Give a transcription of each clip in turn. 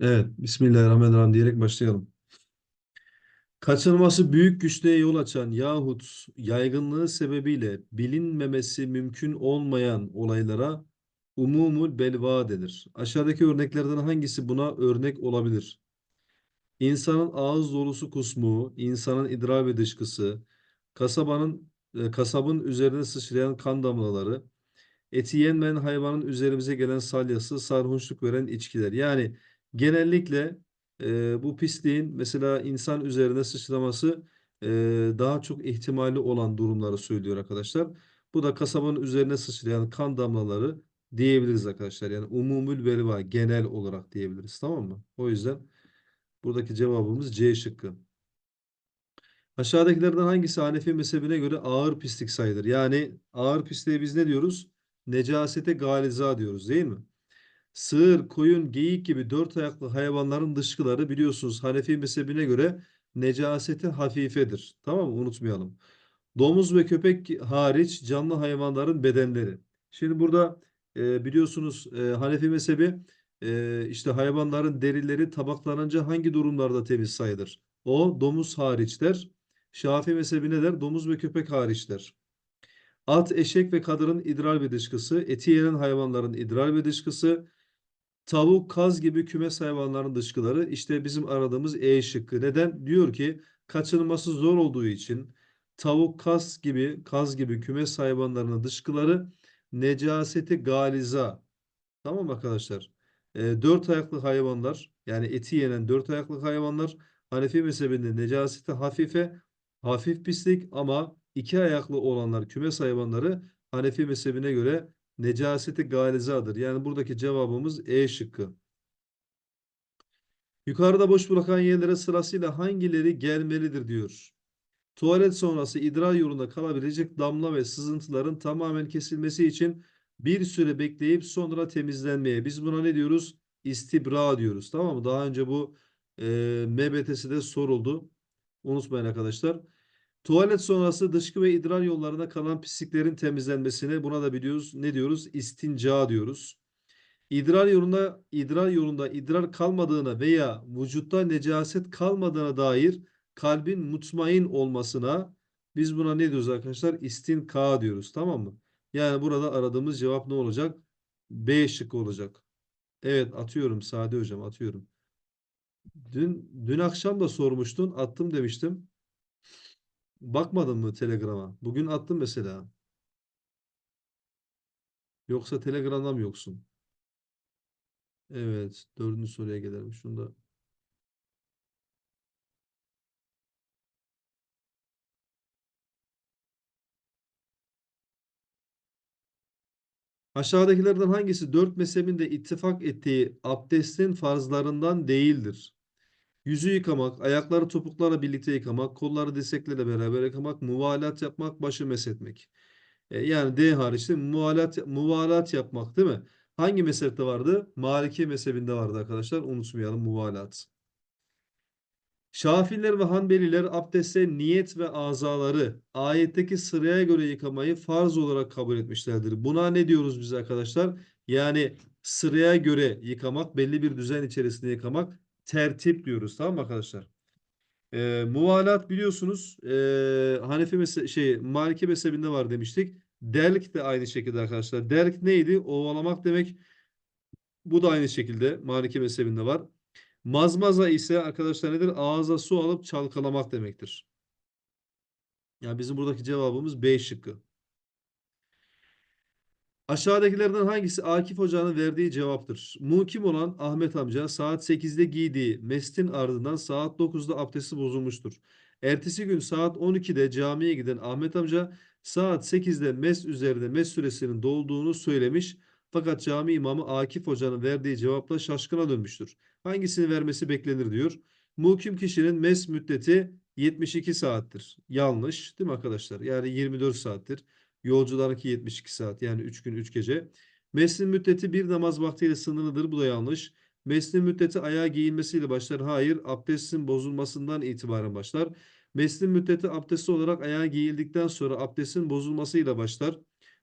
Evet, Bismillahirrahmanirrahim diyerek başlayalım. Kaçınılması büyük güçlüğe yol açan yahut yaygınlığı sebebiyle bilinmemesi mümkün olmayan olaylara umumul belva denir. Aşağıdaki örneklerden hangisi buna örnek olabilir? İnsanın ağız dolusu kusmuğu, insanın idrar ve dışkısı, kasabanın e, kasabın üzerine sıçrayan kan damlaları, eti yenmeyen hayvanın üzerimize gelen salyası, sarhoşluk veren içkiler. Yani genellikle e, bu pisliğin mesela insan üzerine sıçraması e, daha çok ihtimali olan durumları söylüyor arkadaşlar. Bu da kasabanın üzerine sıçrayan kan damlaları diyebiliriz arkadaşlar. Yani umumül veriva genel olarak diyebiliriz tamam mı? O yüzden buradaki cevabımız C şıkkı. Aşağıdakilerden hangisi Hanefi mezhebine göre ağır pislik sayılır? Yani ağır pisliğe biz ne diyoruz? Necasete galiza diyoruz değil mi? Sığır, koyun, geyik gibi dört ayaklı hayvanların dışkıları biliyorsunuz Hanefi mezhebine göre necaseti hafifedir. Tamam mı? Unutmayalım. Domuz ve köpek hariç canlı hayvanların bedenleri. Şimdi burada e, biliyorsunuz e, Hanefi mezhebi e, işte hayvanların derileri tabaklanınca hangi durumlarda temiz sayılır? O domuz hariç der. Şafii mezhebi ne der? Domuz ve köpek hariç der. At, eşek ve kadının idrar ve dışkısı, eti yenen hayvanların idrar ve dışkısı, tavuk, kaz gibi kümes hayvanların dışkıları işte bizim aradığımız E şıkkı. Neden? Diyor ki kaçınılması zor olduğu için tavuk, kaz gibi kaz gibi kümes hayvanlarının dışkıları necaseti galiza. Tamam arkadaşlar? E, dört ayaklı hayvanlar yani eti yenen dört ayaklı hayvanlar Hanefi mezhebinde necaseti hafife hafif pislik ama iki ayaklı olanlar kümes hayvanları Hanefi mezhebine göre necaseti galizadır. Yani buradaki cevabımız E şıkkı. Yukarıda boş bırakan yerlere sırasıyla hangileri gelmelidir diyor. Tuvalet sonrası idrar yolunda kalabilecek damla ve sızıntıların tamamen kesilmesi için bir süre bekleyip sonra temizlenmeye. Biz buna ne diyoruz? İstibra diyoruz. Tamam mı? Daha önce bu e, MBT'si de soruldu. Unutmayın arkadaşlar. Tuvalet sonrası dışkı ve idrar yollarında kalan pisliklerin temizlenmesine buna da biliyoruz. Ne diyoruz? İstinca diyoruz. İdrar yolunda idrar yolunda idrar kalmadığına veya vücutta necaset kalmadığına dair kalbin mutmain olmasına biz buna ne diyoruz arkadaşlar? İstinka diyoruz. Tamam mı? Yani burada aradığımız cevap ne olacak? B şıkkı olacak. Evet atıyorum Sade hocam atıyorum. Dün dün akşam da sormuştun. Attım demiştim. Bakmadın mı Telegram'a? Bugün attım mesela. Yoksa Telegram'da mı yoksun? Evet. Dördüncü soruya gelelim. Şunu da Aşağıdakilerden hangisi dört mezhebin de ittifak ettiği abdestin farzlarından değildir? Yüzü yıkamak, ayakları topuklarla birlikte yıkamak, kolları dirseklerle beraber yıkamak, muvalat yapmak, başı meshetmek. E, yani D hariç değil mi? Muvalat, muvalat yapmak değil mi? Hangi mezhepte vardı? Maliki mezhebinde vardı arkadaşlar. Unutmayalım muvalat. Şafiler ve Hanbeliler abdeste niyet ve azaları ayetteki sıraya göre yıkamayı farz olarak kabul etmişlerdir. Buna ne diyoruz biz arkadaşlar? Yani sıraya göre yıkamak, belli bir düzen içerisinde yıkamak tertip diyoruz. Tamam mı arkadaşlar? Ee, muvalat biliyorsunuz e, Hanefi mezhe şey Maliki mezhebinde var demiştik. Delk de aynı şekilde arkadaşlar. Delk neydi? Ovalamak demek. Bu da aynı şekilde Maliki mezhebinde var. Mazmaza ise arkadaşlar nedir? Ağza su alıp çalkalamak demektir. Yani bizim buradaki cevabımız B şıkkı. Aşağıdakilerden hangisi Akif Hoca'nın verdiği cevaptır? Mukim olan Ahmet amca saat 8'de giydiği mestin ardından saat 9'da abdesti bozulmuştur. Ertesi gün saat 12'de camiye giden Ahmet amca saat 8'de mes üzerinde mes süresinin dolduğunu söylemiş. Fakat cami imamı Akif Hoca'nın verdiği cevapla şaşkına dönmüştür. Hangisini vermesi beklenir diyor. Mukim kişinin mes müddeti 72 saattir. Yanlış değil mi arkadaşlar? Yani 24 saattir. Yolcularınki 72 saat yani 3 gün 3 gece. Meslin müddeti bir namaz vaktiyle sınırlıdır. Bu da yanlış. Meslin müddeti ayağa giyilmesiyle başlar. Hayır. Abdestin bozulmasından itibaren başlar. Meslin müddeti abdesti olarak ayağa giyildikten sonra abdestin bozulmasıyla başlar.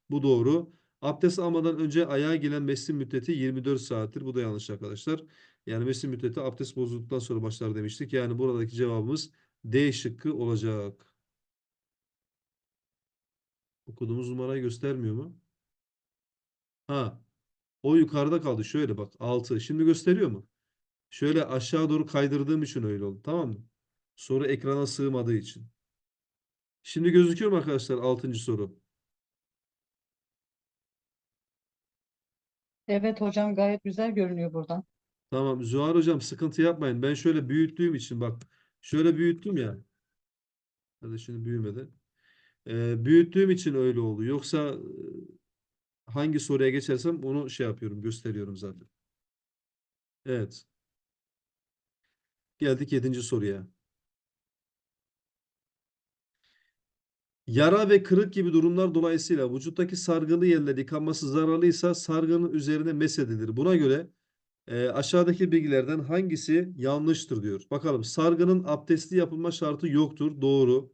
Bu doğru. Abdest almadan önce ayağa gelen meslin müddeti 24 saattir. Bu da yanlış arkadaşlar. Yani mesin müddeti abdest bozulduktan sonra başlar demiştik. Yani buradaki cevabımız D şıkkı olacak. Okuduğumuz numarayı göstermiyor mu? Ha. O yukarıda kaldı. Şöyle bak 6. Şimdi gösteriyor mu? Şöyle aşağı doğru kaydırdığım için öyle oldu. Tamam mı? Soru ekrana sığmadığı için. Şimdi gözüküyor mu arkadaşlar 6. soru? Evet hocam gayet güzel görünüyor buradan. Tamam Zühar hocam sıkıntı yapmayın. Ben şöyle büyüttüğüm için bak. Şöyle büyüttüm ya. Hadi şimdi büyümedi. Ee, büyüttüğüm için öyle oldu. Yoksa e, hangi soruya geçersem onu şey yapıyorum, gösteriyorum zaten. Evet. Geldik yedinci soruya. Yara ve kırık gibi durumlar dolayısıyla vücuttaki sargılı yerler yıkanması zararlıysa sargının üzerine mesedilir. Buna göre e, aşağıdaki bilgilerden hangisi yanlıştır diyor. Bakalım sargının abdestli yapılma şartı yoktur. Doğru.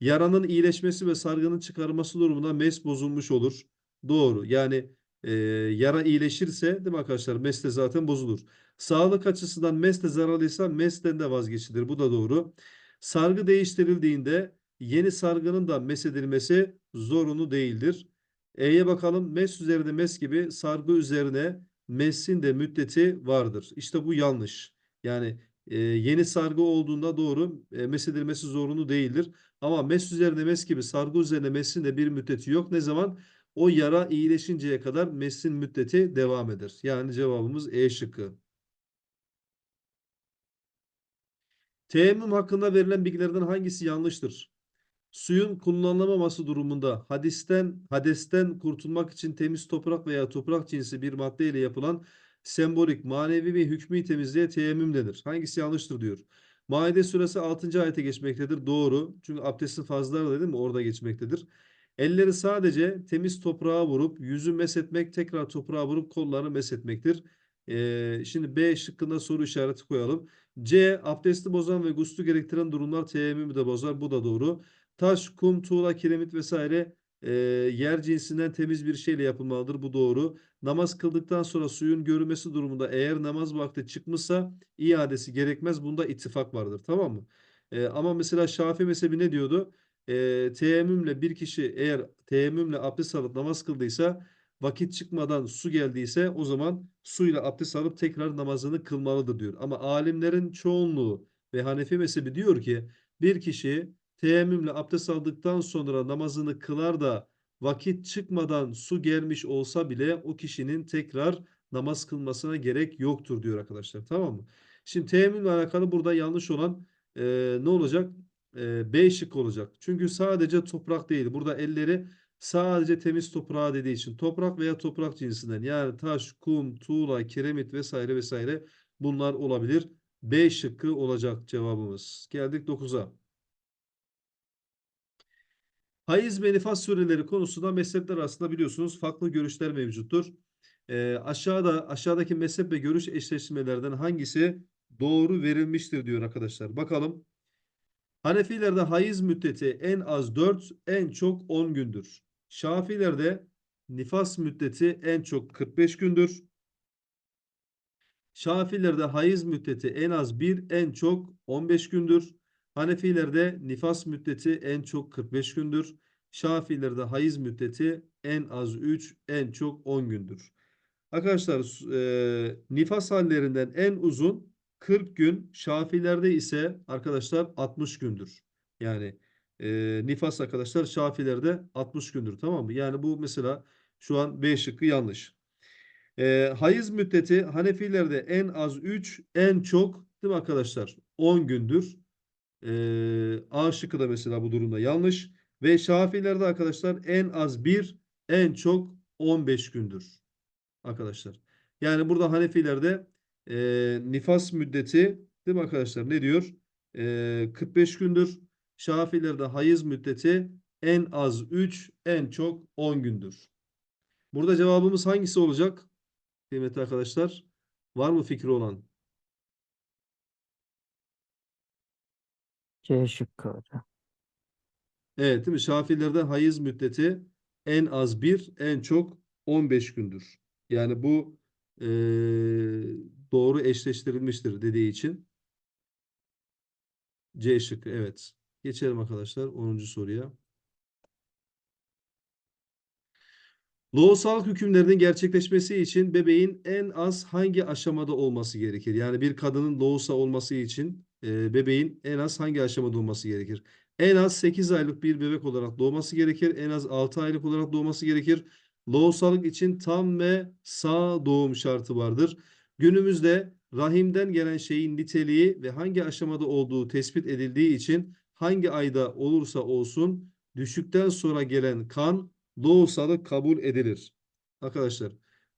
Yaranın iyileşmesi ve sargının çıkarılması durumunda mes bozulmuş olur. Doğru. Yani e, yara iyileşirse değil mi arkadaşlar? Mes de zaten bozulur. Sağlık açısından mes de zararlıysa mesten de vazgeçilir. Bu da doğru. Sargı değiştirildiğinde yeni sargının da mesedilmesi zorunlu değildir. E'ye bakalım. Mes üzerinde mes gibi sargı üzerine mesin de müddeti vardır. İşte bu yanlış. Yani e, yeni sargı olduğunda doğru e, mesedilmesi zorunlu değildir. Ama mes üzerine mes gibi sargı üzerine mesin de bir müddeti yok. Ne zaman? O yara iyileşinceye kadar mesin müddeti devam eder. Yani cevabımız E şıkkı. Teyemmüm hakkında verilen bilgilerden hangisi yanlıştır? Suyun kullanılamaması durumunda hadisten hadesten kurtulmak için temiz toprak veya toprak cinsi bir madde ile yapılan sembolik, manevi ve hükmü temizliğe teyemmüm denir. Hangisi yanlıştır diyor. Maide suresi 6. ayete geçmektedir. Doğru. Çünkü abdestin fazlaları değil mi? Orada geçmektedir. Elleri sadece temiz toprağa vurup yüzü meshetmek, tekrar toprağa vurup kollarını meshetmektir. Ee, şimdi B şıkkında soru işareti koyalım. C. Abdesti bozan ve guslü gerektiren durumlar teyemmümü de bozar. Bu da doğru. Taş, kum, tuğla, kiremit vesaire e, yer cinsinden temiz bir şeyle yapılmalıdır. Bu doğru. Namaz kıldıktan sonra suyun görülmesi durumunda eğer namaz vakti çıkmışsa iadesi gerekmez. Bunda ittifak vardır. Tamam mı? E, ama mesela Şafii mezhebi ne diyordu? E, teyemmümle bir kişi eğer teyemmümle abdest alıp namaz kıldıysa vakit çıkmadan su geldiyse o zaman suyla abdest alıp tekrar namazını kılmalıdır diyor. Ama alimlerin çoğunluğu ve Hanefi mezhebi diyor ki bir kişi teyemmümle abdest aldıktan sonra namazını kılar da vakit çıkmadan su gelmiş olsa bile o kişinin tekrar namaz kılmasına gerek yoktur diyor arkadaşlar. Tamam mı? Şimdi teyemmümle alakalı burada yanlış olan e, ne olacak? E, B şık olacak. Çünkü sadece toprak değil. Burada elleri sadece temiz toprağa dediği için toprak veya toprak cinsinden yani taş, kum, tuğla, kiremit vesaire vesaire bunlar olabilir. B şıkkı olacak cevabımız. Geldik 9'a. Hayız ve nifas süreleri konusunda mezhepler arasında biliyorsunuz farklı görüşler mevcuttur. Ee, aşağıda aşağıdaki mezhep ve görüş eşleşmelerden hangisi doğru verilmiştir diyor arkadaşlar. Bakalım. Hanefilerde hayız müddeti en az 4, en çok 10 gündür. Şafilerde nifas müddeti en çok 45 gündür. Şafilerde hayız müddeti en az 1, en çok 15 gündür. Hanefilerde nifas müddeti en çok 45 gündür. Şafilerde hayız müddeti en az 3, en çok 10 gündür. Arkadaşlar e, nifas hallerinden en uzun 40 gün. Şafilerde ise arkadaşlar 60 gündür. Yani e, nifas arkadaşlar Şafilerde 60 gündür tamam mı? Yani bu mesela şu an B şıkkı yanlış. E, hayız müddeti Hanefilerde en az 3, en çok değil mi arkadaşlar? 10 gündür. E, A şıkkı da mesela bu durumda yanlış. Ve Şafilerde arkadaşlar en az 1, en çok 15 gündür. Arkadaşlar. Yani burada Hanefilerde e, nifas müddeti değil mi arkadaşlar? Ne diyor? E, 45 gündür. Şafilerde hayız müddeti en az 3, en çok 10 gündür. Burada cevabımız hangisi olacak? Kıymetli arkadaşlar. Var mı fikri olan? C şıkkı hocam. Evet değil mi? Şafilerde hayız müddeti en az 1, en çok 15 gündür. Yani bu eee, doğru eşleştirilmiştir dediği için. C şıkkı evet. Geçelim arkadaşlar 10. soruya. Loğusalık hükümlerinin gerçekleşmesi için bebeğin en az hangi aşamada olması gerekir? Yani bir kadının loğusa olması için e, bebeğin en az hangi aşamada olması gerekir? En az 8 aylık bir bebek olarak doğması gerekir. En az 6 aylık olarak doğması gerekir. Loğusalık için tam ve sağ doğum şartı vardır. Günümüzde rahimden gelen şeyin niteliği ve hangi aşamada olduğu tespit edildiği için hangi ayda olursa olsun düşükten sonra gelen kan loğusalık kabul edilir. Arkadaşlar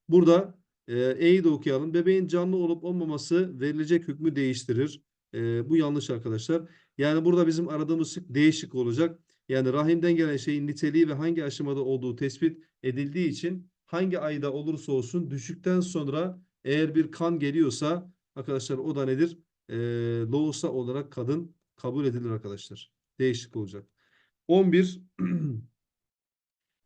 burada e, E'yi de okuyalım. Bebeğin canlı olup olmaması verilecek hükmü değiştirir. E, bu yanlış arkadaşlar. Yani burada bizim aradığımız şık değişik olacak. Yani rahimden gelen şeyin niteliği ve hangi aşamada olduğu tespit edildiği için hangi ayda olursa olsun düşükten sonra eğer bir kan geliyorsa arkadaşlar o da nedir? E, loğusa olarak kadın kabul edilir arkadaşlar. Değişik olacak. 11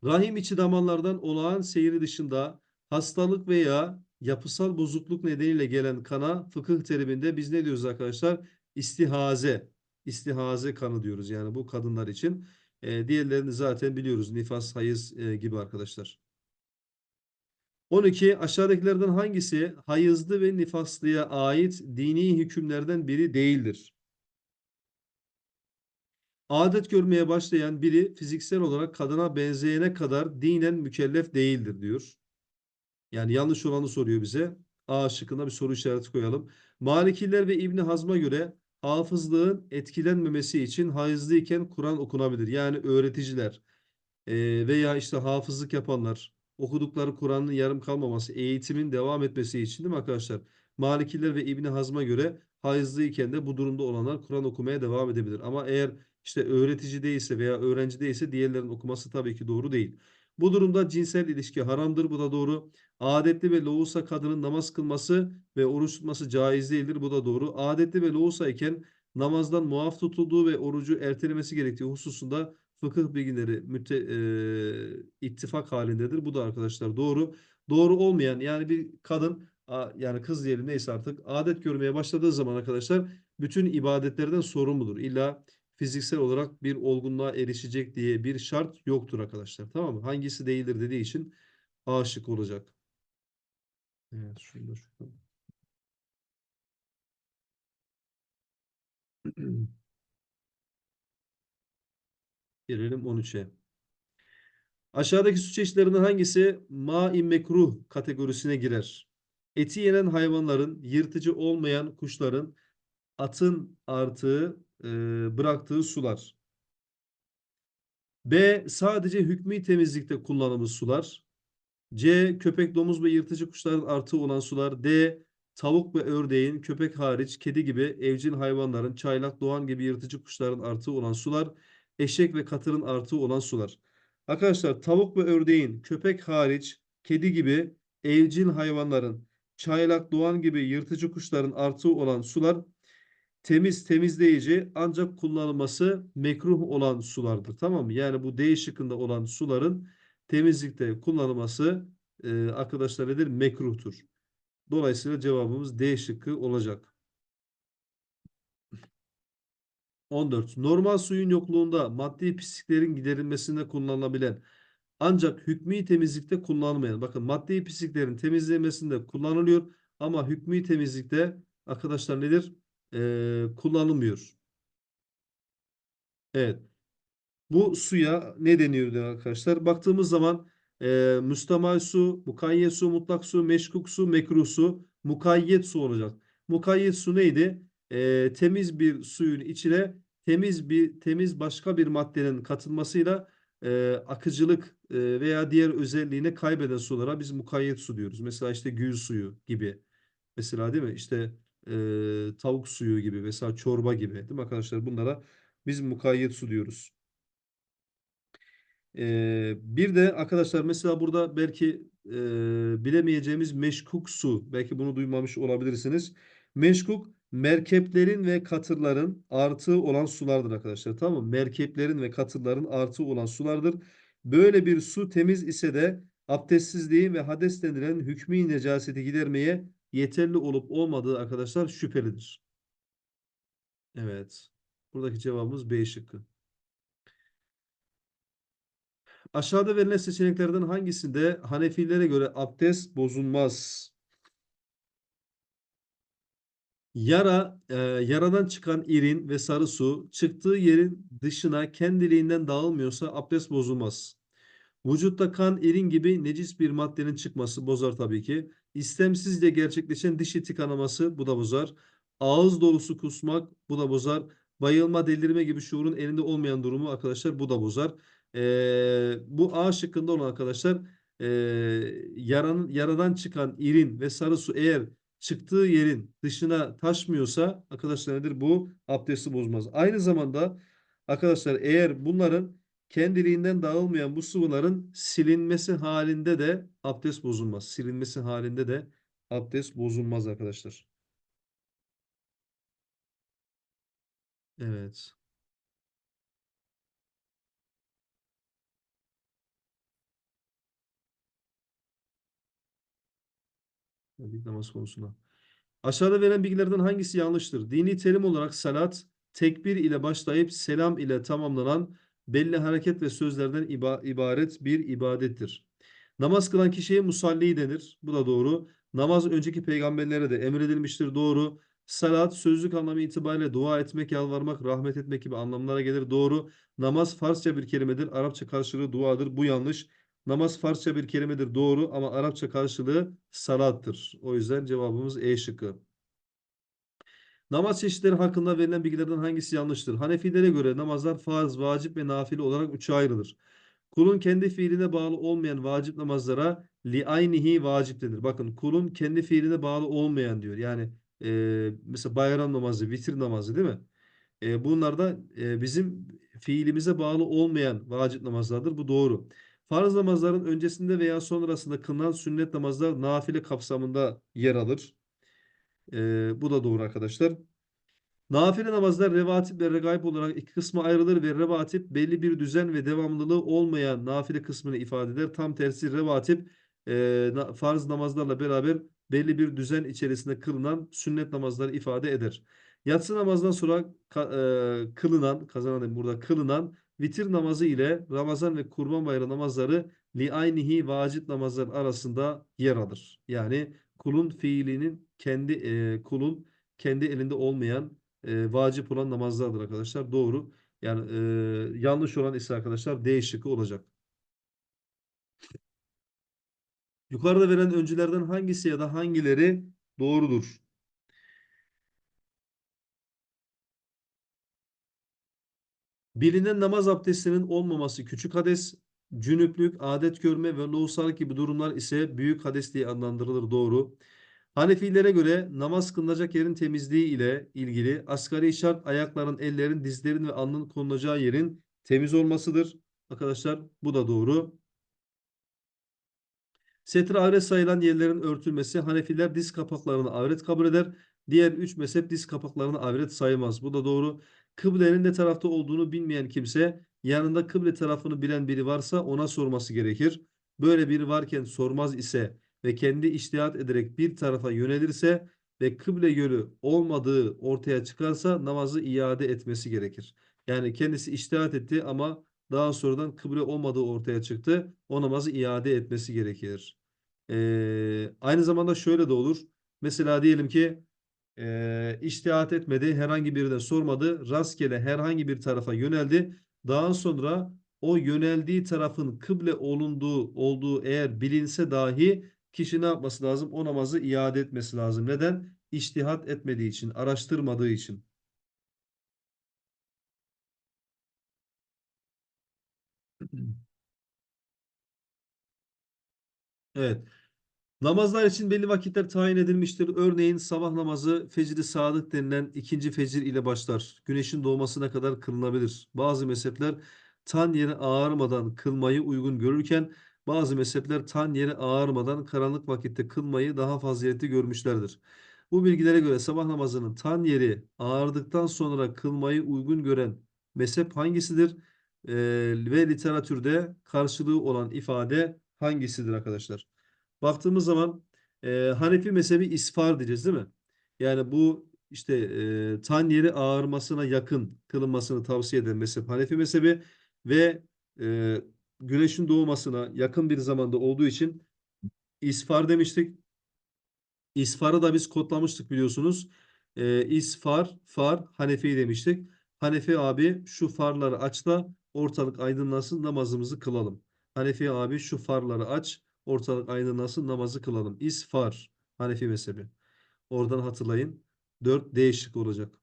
Rahim içi damarlardan olağan seyri dışında hastalık veya yapısal bozukluk nedeniyle gelen kana fıkıh teriminde biz ne diyoruz arkadaşlar? İstihaze. İstihaze kanı diyoruz yani bu kadınlar için. Ee, diğerlerini zaten biliyoruz. Nifas, hayız e, gibi arkadaşlar. 12. Aşağıdakilerden hangisi hayızlı ve nifaslıya ait dini hükümlerden biri değildir? Adet görmeye başlayan biri fiziksel olarak kadına benzeyene kadar dinen mükellef değildir diyor. Yani yanlış olanı soruyor bize. A şıkkında bir soru işareti koyalım. Malikiler ve İbni Hazm'a göre hafızlığın etkilenmemesi için hayızlıyken Kur'an okunabilir. Yani öğreticiler e, veya işte hafızlık yapanlar okudukları Kur'an'ın yarım kalmaması, eğitimin devam etmesi için değil mi arkadaşlar? Malikiler ve İbni Hazm'a göre hayızlıyken de bu durumda olanlar Kur'an okumaya devam edebilir. Ama eğer işte öğretici değilse veya öğrenci değilse diğerlerin okuması tabii ki doğru değil. Bu durumda cinsel ilişki haramdır. Bu da doğru. Adetli ve loğusa kadının namaz kılması ve oruç tutması caiz değildir. Bu da doğru. Adetli ve loğusa iken namazdan muaf tutulduğu ve orucu ertelemesi gerektiği hususunda fıkıh bilgileri müte, e, ittifak halindedir. Bu da arkadaşlar doğru. Doğru olmayan yani bir kadın yani kız diyelim neyse artık adet görmeye başladığı zaman arkadaşlar bütün ibadetlerden sorumludur. İlla fiziksel olarak bir olgunluğa erişecek diye bir şart yoktur arkadaşlar. Tamam mı? Hangisi değildir dediği için A şık olacak. Evet, şunu da şuradan. Gelelim 13'e. Aşağıdaki su çeşitlerinden hangisi ma-i mekruh kategorisine girer? Eti yenen hayvanların, yırtıcı olmayan kuşların, atın artığı, e, bıraktığı sular. B. Sadece hükmü temizlikte kullanılmış sular. C. Köpek, domuz ve yırtıcı kuşların artığı olan sular. D. Tavuk ve ördeğin, köpek hariç, kedi gibi evcil hayvanların, çaylak, doğan gibi yırtıcı kuşların artığı olan sular. Eşek ve katırın artığı olan sular. Arkadaşlar tavuk ve ördeğin, köpek hariç, kedi gibi evcil hayvanların, çaylak, doğan gibi yırtıcı kuşların artığı olan sular temiz temizleyici ancak kullanılması mekruh olan sulardır. Tamam mı? Yani bu D şıkkında olan suların temizlikte kullanılması e, arkadaşlar nedir? Mekruhtur. Dolayısıyla cevabımız D şıkkı olacak. 14. Normal suyun yokluğunda maddi pisliklerin giderilmesinde kullanılabilen ancak hükmü temizlikte kullanılmayan. Bakın maddi pisliklerin temizlenmesinde kullanılıyor ama hükmü temizlikte arkadaşlar nedir? Ee, kullanılmıyor. Evet. Bu suya ne deniyor diyor arkadaşlar? Baktığımız zaman e, müstemal su, mukayyet su, mutlak su, meşkuk su, mekruh su, mukayyet su olacak. Mukayyet su neydi? E, temiz bir suyun içine temiz bir temiz başka bir maddenin katılmasıyla e, akıcılık e, veya diğer özelliğini kaybeden sulara biz mukayyet su diyoruz. Mesela işte gül suyu gibi. Mesela değil mi? İşte e, tavuk suyu gibi mesela çorba gibi değil mi arkadaşlar? Bunlara biz mukayyet su diyoruz. Ee, bir de arkadaşlar mesela burada belki e, bilemeyeceğimiz meşkuk su. Belki bunu duymamış olabilirsiniz. Meşkuk merkeplerin ve katırların artığı olan sulardır arkadaşlar. Tamam mı? Merkeplerin ve katırların artığı olan sulardır. Böyle bir su temiz ise de abdestsizliği ve hades denilen hükmü necaseti gidermeye yeterli olup olmadığı arkadaşlar şüphelidir. Evet. Buradaki cevabımız B şıkkı. Aşağıda verilen seçeneklerden hangisinde Hanefilere göre abdest bozulmaz? Yara, e, yaradan çıkan irin ve sarı su çıktığı yerin dışına kendiliğinden dağılmıyorsa abdest bozulmaz. Vücutta kan, irin gibi necis bir maddenin çıkması bozar tabii ki. İstemsizce gerçekleşen diş eti kanaması bu da bozar. Ağız dolusu kusmak bu da bozar. Bayılma, delirme gibi şuurun elinde olmayan durumu arkadaşlar bu da bozar. Ee, bu A şıkkında olan arkadaşlar ee, yaranın, yaradan çıkan irin ve sarı su eğer çıktığı yerin dışına taşmıyorsa arkadaşlar nedir? Bu abdesti bozmaz. Aynı zamanda arkadaşlar eğer bunların kendiliğinden dağılmayan bu sıvıların silinmesi halinde de abdest bozulmaz. Silinmesi halinde de abdest bozulmaz arkadaşlar. Evet. Geldik namaz konusuna. Aşağıda verilen bilgilerden hangisi yanlıştır? Dini terim olarak salat, tekbir ile başlayıp selam ile tamamlanan belli hareket ve sözlerden iba- ibaret bir ibadettir. Namaz kılan kişiye musalli denir. Bu da doğru. Namaz önceki peygamberlere de emredilmiştir. Doğru. Salat sözlük anlamı itibariyle dua etmek, yalvarmak, rahmet etmek gibi anlamlara gelir. Doğru. Namaz Farsça bir kelimedir. Arapça karşılığı duadır. Bu yanlış. Namaz Farsça bir kelimedir. Doğru ama Arapça karşılığı salattır. O yüzden cevabımız E şıkkı. Namaz çeşitleri hakkında verilen bilgilerden hangisi yanlıştır? Hanefilere göre namazlar farz, vacip ve nafile olarak üçe ayrılır. Kulun kendi fiiline bağlı olmayan vacip namazlara liaynihi vacip denir. Bakın kulun kendi fiiline bağlı olmayan diyor. Yani e, mesela bayram namazı, vitir namazı değil mi? E, bunlar da e, bizim fiilimize bağlı olmayan vacip namazlardır. Bu doğru. Farz namazların öncesinde veya sonrasında kılınan sünnet namazlar nafile kapsamında yer alır. E, bu da doğru arkadaşlar. Nafile namazlar revatip ve regaib olarak iki kısma ayrılır ve revatip belli bir düzen ve devamlılığı olmayan nafile kısmını ifade eder. Tam tersi revatip e, farz namazlarla beraber belli bir düzen içerisinde kılınan sünnet namazları ifade eder. Yatsı namazdan sonra e, kılınan, kazanan burada kılınan vitir namazı ile Ramazan ve Kurban Bayramı namazları liaynihi vacip namazlar arasında yer alır. Yani kulun fiilinin kendi e, kulun kendi elinde olmayan e, vacip olan namazlardır arkadaşlar. Doğru. Yani e, yanlış olan ise arkadaşlar D şıkkı olacak. Yukarıda verilen öncülerden hangisi ya da hangileri doğrudur? Bilinen namaz abdestinin olmaması küçük hades, cünüplük, adet görme ve lohusalık gibi durumlar ise büyük hades diye adlandırılır doğru. Hanefilere göre namaz kılınacak yerin temizliği ile ilgili asgari şart ayakların, ellerin, dizlerin ve alnın konulacağı yerin temiz olmasıdır. Arkadaşlar bu da doğru. Setre avret sayılan yerlerin örtülmesi Hanefiler diz kapaklarını avret kabul eder. Diğer üç mezhep diz kapaklarını avret saymaz. Bu da doğru. Kıblenin ne tarafta olduğunu bilmeyen kimse yanında kıble tarafını bilen biri varsa ona sorması gerekir. Böyle biri varken sormaz ise ve kendi iştihat ederek bir tarafa yönelirse ve kıble yönü olmadığı ortaya çıkarsa namazı iade etmesi gerekir. Yani kendisi iştihat etti ama daha sonradan kıble olmadığı ortaya çıktı. O namazı iade etmesi gerekir. Ee, aynı zamanda şöyle de olur. Mesela diyelim ki e, iştihat etmedi, herhangi birine sormadı, rastgele herhangi bir tarafa yöneldi. Daha sonra o yöneldiği tarafın kıble olunduğu olduğu eğer bilinse dahi kişi ne yapması lazım? O namazı iade etmesi lazım. Neden? İştihat etmediği için, araştırmadığı için. Evet. Namazlar için belli vakitler tayin edilmiştir. Örneğin sabah namazı fecri sadık denilen ikinci fecir ile başlar. Güneşin doğmasına kadar kılınabilir. Bazı mezhepler tan yeri ağarmadan kılmayı uygun görürken bazı mezhepler tan yeri ağarmadan karanlık vakitte kılmayı daha faziletli görmüşlerdir. Bu bilgilere göre sabah namazının tan yeri ağardıktan sonra kılmayı uygun gören mezhep hangisidir? Ee, ve literatürde karşılığı olan ifade hangisidir arkadaşlar? Baktığımız zaman Ee, Hanefi mezhebi isfar diyeceğiz değil mi? Yani bu işte e, tan yeri ağarmasına yakın kılınmasını tavsiye eden mezhep Hanefi mezhebi ve e, güneşin doğmasına yakın bir zamanda olduğu için isfar demiştik. İsfarı da biz kodlamıştık biliyorsunuz. Ee, isfar, far, Hanefi demiştik. Hanefi abi şu farları aç da ortalık aydınlansın namazımızı kılalım. Hanefi abi şu farları aç ortalık aydınlansın namazı kılalım. İsfar, Hanefi mezhebi. Oradan hatırlayın. 4 değişik olacak.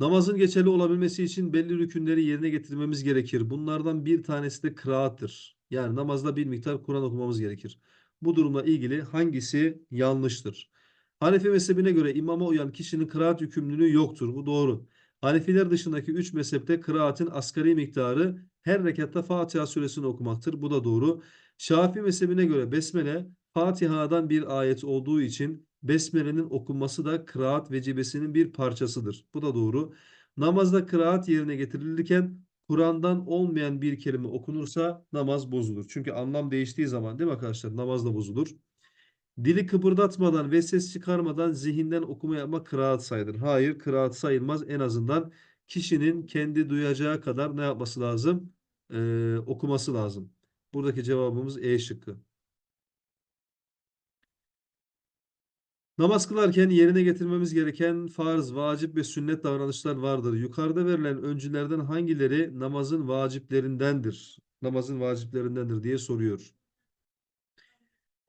Namazın geçerli olabilmesi için belli rükünleri yerine getirmemiz gerekir. Bunlardan bir tanesi de kıraattır. Yani namazda bir miktar Kur'an okumamız gerekir. Bu durumla ilgili hangisi yanlıştır? Hanefi mezhebine göre imama uyan kişinin kıraat yükümlülüğü yoktur. Bu doğru. Hanefiler dışındaki üç mezhepte kıraatin asgari miktarı her rekatta Fatiha suresini okumaktır. Bu da doğru. Şafii mezhebine göre Besmele Fatiha'dan bir ayet olduğu için Besmele'nin okunması da kıraat vecibesinin bir parçasıdır. Bu da doğru. Namazda kıraat yerine getirilirken Kur'an'dan olmayan bir kelime okunursa namaz bozulur. Çünkü anlam değiştiği zaman değil mi arkadaşlar? Namaz da bozulur. Dili kıpırdatmadan ve ses çıkarmadan zihinden okuma yapmak kıraat sayılır. Hayır, kıraat sayılmaz. En azından kişinin kendi duyacağı kadar ne yapması lazım? Ee, okuması lazım. Buradaki cevabımız E şıkkı. Namaz kılarken yerine getirmemiz gereken farz, vacip ve sünnet davranışlar vardır. Yukarıda verilen öncülerden hangileri namazın vaciplerindendir? Namazın vaciplerindendir diye soruyor.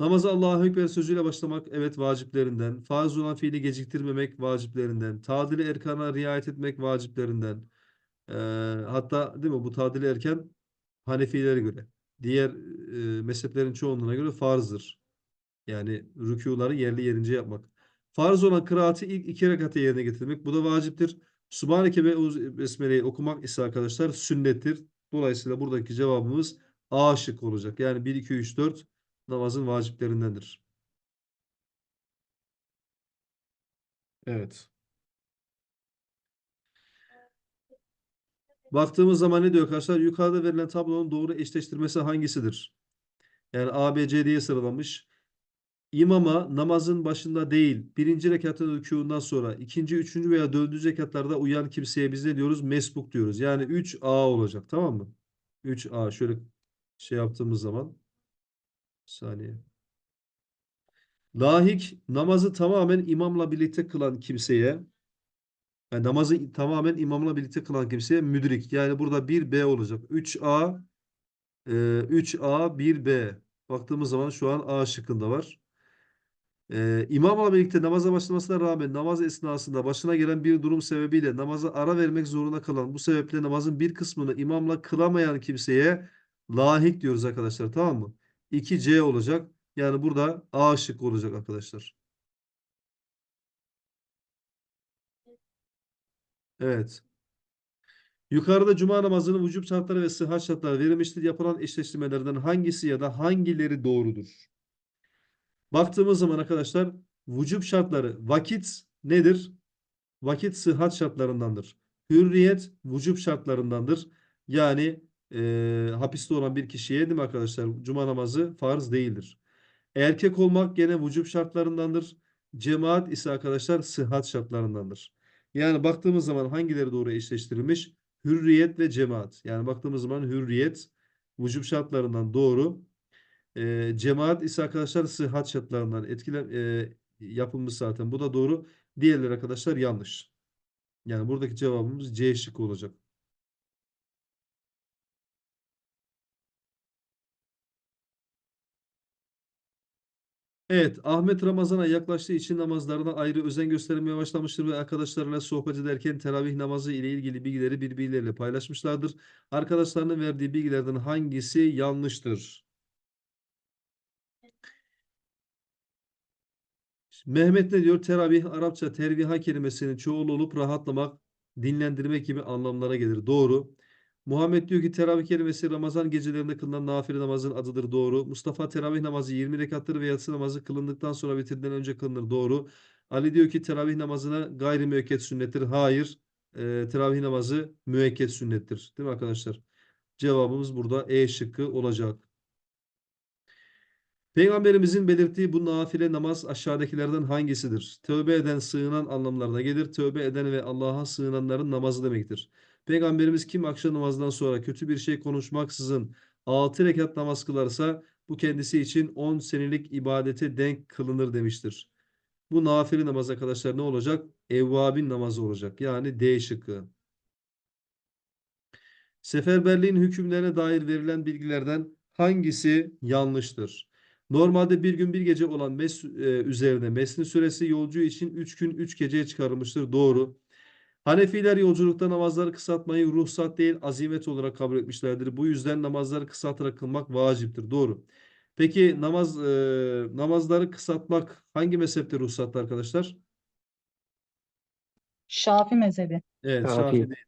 Namaza Allahu Ekber sözüyle başlamak evet vaciplerinden. Farz olan fiili geciktirmemek vaciplerinden. Tadili erkana riayet etmek vaciplerinden. Ee, hatta değil mi bu tadili erken Hanefilere göre. Diğer e, mezheplerin çoğunluğuna göre farzdır. Yani rükûları yerli yerince yapmak. Farz olan kıraati ilk iki rekata yerine getirmek. Bu da vaciptir. Subhaneke ve Besmele'yi okumak ise arkadaşlar sünnettir. Dolayısıyla buradaki cevabımız A olacak. Yani 1, 2, 3, 4 namazın vaciplerindendir. Evet. Baktığımız zaman ne diyor arkadaşlar? Yukarıda verilen tablonun doğru eşleştirmesi hangisidir? Yani A, B, C diye sıralamış. İmama namazın başında değil, birinci rekatın rükûundan sonra, ikinci, üçüncü veya dördüncü rekatlarda uyan kimseye biz ne diyoruz? Mesbuk diyoruz. Yani 3A olacak tamam mı? 3A şöyle şey yaptığımız zaman. Saniye. Lahik namazı tamamen imamla birlikte kılan kimseye yani namazı tamamen imamla birlikte kılan kimseye müdrik. Yani burada 1B olacak. 3A e, 3A 1B. Baktığımız zaman şu an A şıkkında var. Ee, imamla birlikte namaza başlamasına rağmen namaz esnasında başına gelen bir durum sebebiyle namaza ara vermek zorunda kalan bu sebeple namazın bir kısmını imamla kılamayan kimseye lahik diyoruz arkadaşlar tamam mı? 2C olacak. Yani burada A şık olacak arkadaşlar. Evet. Yukarıda cuma namazının vücut şartları ve sıhhat şartları verilmiştir. Yapılan eşleştirmelerden hangisi ya da hangileri doğrudur? Baktığımız zaman arkadaşlar vücut şartları vakit nedir? Vakit sıhhat şartlarındandır. Hürriyet vücut şartlarındandır. Yani e, hapiste olan bir kişiye değil mi arkadaşlar? Cuma namazı farz değildir. Erkek olmak gene vücut şartlarındandır. Cemaat ise arkadaşlar sıhhat şartlarındandır. Yani baktığımız zaman hangileri doğru eşleştirilmiş? Hürriyet ve cemaat. Yani baktığımız zaman hürriyet vücut şartlarından doğru. E, cemaat ise arkadaşlar sıhhat şartlarından etkile e, yapılmış zaten. Bu da doğru. Diğerleri arkadaşlar yanlış. Yani buradaki cevabımız C şıkkı olacak. Evet, Ahmet Ramazan'a yaklaştığı için namazlarına ayrı özen göstermeye başlamıştır ve arkadaşlarıyla sohbet ederken teravih namazı ile ilgili bilgileri birbirleriyle paylaşmışlardır. Arkadaşlarının verdiği bilgilerden hangisi yanlıştır? Mehmet ne diyor? Teravih Arapça terviha kelimesinin çoğulu olup rahatlamak, dinlendirmek gibi anlamlara gelir. Doğru. Muhammed diyor ki teravih kelimesi Ramazan gecelerinde kılınan nafile namazın adıdır. Doğru. Mustafa teravih namazı 20 rekattır ve yatsı namazı kılındıktan sonra vitirden önce kılınır. Doğru. Ali diyor ki teravih namazına gayri müekket sünnettir. Hayır. Ee, teravih namazı müekket sünnettir. Değil mi arkadaşlar? Cevabımız burada E şıkkı olacak. Peygamberimizin belirttiği bu nafile namaz aşağıdakilerden hangisidir? Tövbe eden, sığınan anlamlarına gelir. Tövbe eden ve Allah'a sığınanların namazı demektir. Peygamberimiz kim akşam namazdan sonra kötü bir şey konuşmaksızın 6 rekat namaz kılarsa bu kendisi için 10 senelik ibadete denk kılınır demiştir. Bu nafile namaz arkadaşlar ne olacak? Evvabin namazı olacak. Yani D şıkkı. Seferberliğin hükümlerine dair verilen bilgilerden hangisi yanlıştır? Normalde bir gün bir gece olan mes e, üzerine mesni süresi yolcu için 3 gün 3 geceye çıkarılmıştır. Doğru. Hanefiler yolculukta namazları kısaltmayı ruhsat değil azimet olarak kabul etmişlerdir. Bu yüzden namazları kısaltarak kılmak vaciptir. Doğru. Peki namaz e, namazları kısaltmak hangi mezhepte ruhsatlı arkadaşlar? Şafi mezhebi. Evet, Şafii. Şafii değil.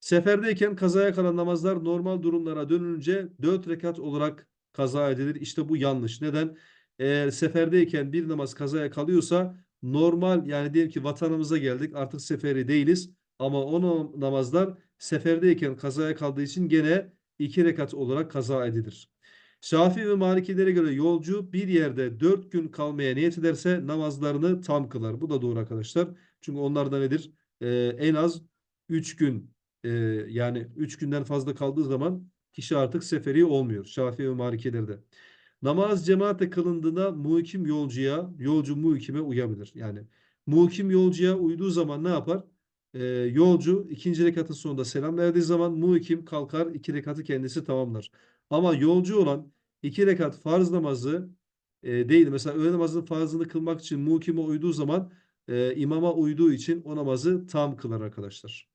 Seferdeyken kazaya kalan namazlar normal durumlara dönünce 4 rekat olarak kaza edilir. İşte bu yanlış. Neden? Eğer seferdeyken bir namaz kazaya kalıyorsa normal yani diyelim ki vatanımıza geldik artık seferi değiliz ama o nam- namazlar seferdeyken kazaya kaldığı için gene 2 rekat olarak kaza edilir. Şafii ve Malikilere göre yolcu bir yerde 4 gün kalmaya niyet ederse namazlarını tam kılar. Bu da doğru arkadaşlar. Çünkü onlarda nedir? Ee, en az 3 gün e, yani 3 günden fazla kaldığı zaman kişi artık seferi olmuyor. Şafii ve Malikilerde. Namaz cemaatle kılındığında muhkim yolcuya, yolcu muhkime uyabilir. Yani muhkim yolcuya uyduğu zaman ne yapar? Ee, yolcu ikinci rekatın sonunda selam verdiği zaman muhkim kalkar iki rekatı kendisi tamamlar. Ama yolcu olan iki rekat farz namazı e, değil. Mesela öğle namazının farzını kılmak için muhkime uyduğu zaman e, imama uyduğu için o namazı tam kılar arkadaşlar.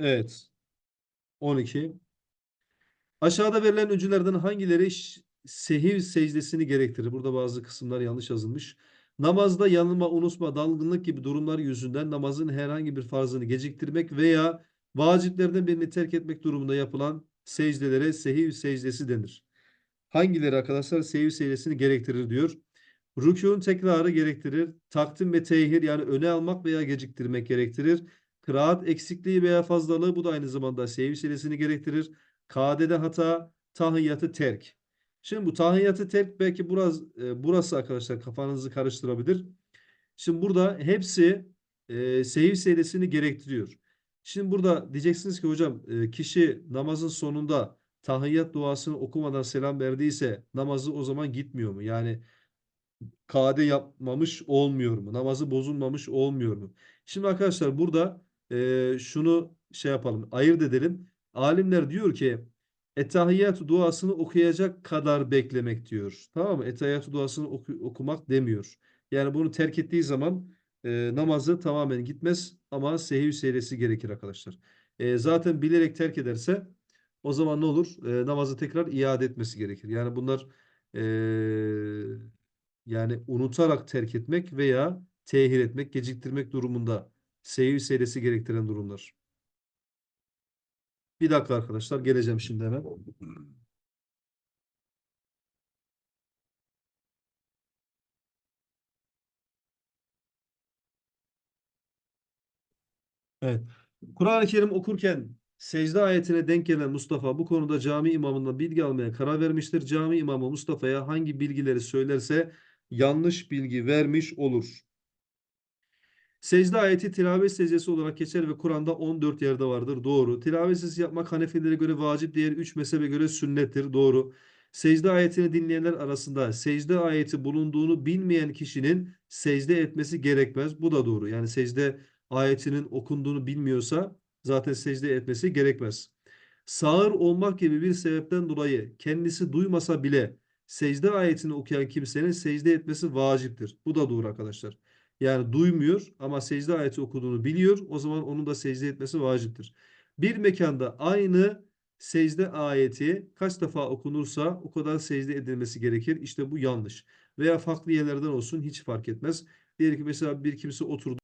Evet. 12. Aşağıda verilen öncülerden hangileri sehiv secdesini gerektirir? Burada bazı kısımlar yanlış yazılmış. Namazda yanılma, unutma, dalgınlık gibi durumlar yüzünden namazın herhangi bir farzını geciktirmek veya vaciplerden birini terk etmek durumunda yapılan secdelere sehiv secdesi denir. Hangileri arkadaşlar sehiv secdesini gerektirir diyor. Rükûn tekrarı gerektirir. Takdim ve tehir yani öne almak veya geciktirmek gerektirir. Kıraat eksikliği veya fazlalığı bu da aynı zamanda sehiv secdesini gerektirir. Kadede hata, tahiyyatı terk. Şimdi bu tahiyyatı terk belki burası, e, burası arkadaşlar kafanızı karıştırabilir. Şimdi burada hepsi e, sehiv secdesini gerektiriyor. Şimdi burada diyeceksiniz ki hocam e, kişi namazın sonunda tahiyyat duasını okumadan selam verdiyse namazı o zaman gitmiyor mu? Yani kade yapmamış olmuyor mu? Namazı bozulmamış olmuyor mu? Şimdi arkadaşlar burada e, şunu şey yapalım, ayırt edelim. Alimler diyor ki Ettehiyyat duasını okuyacak kadar beklemek diyor. Tamam mı? Ettehiyyat duasını oku- okumak demiyor. Yani bunu terk ettiği zaman e, namazı tamamen gitmez ama sehiv seyresi gerekir arkadaşlar. E, zaten bilerek terk ederse o zaman ne olur? E, namazı tekrar iade etmesi gerekir. Yani bunlar e, yani unutarak terk etmek veya tehir etmek, geciktirmek durumunda sehiv seyresi gerektiren durumlar. Bir dakika arkadaşlar geleceğim şimdi hemen. Evet. Kur'an-ı Kerim okurken secde ayetine denk gelen Mustafa bu konuda cami imamından bilgi almaya karar vermiştir. Cami imamı Mustafa'ya hangi bilgileri söylerse yanlış bilgi vermiş olur. Secde ayeti tilavet secdesi olarak geçer ve Kur'an'da 14 yerde vardır. Doğru. Tilavet secdesi yapmak Hanefilere göre vacip, diğer 3 mezhebe göre sünnettir. Doğru. Secde ayetini dinleyenler arasında secde ayeti bulunduğunu bilmeyen kişinin secde etmesi gerekmez. Bu da doğru. Yani secde ayetinin okunduğunu bilmiyorsa zaten secde etmesi gerekmez. Sağır olmak gibi bir sebepten dolayı kendisi duymasa bile secde ayetini okuyan kimsenin secde etmesi vaciptir. Bu da doğru arkadaşlar. Yani duymuyor ama secde ayeti okuduğunu biliyor. O zaman onun da secde etmesi vaciptir. Bir mekanda aynı secde ayeti kaç defa okunursa o kadar secde edilmesi gerekir. İşte bu yanlış. Veya farklı yerlerden olsun hiç fark etmez. Diyelim ki mesela bir kimse oturdu.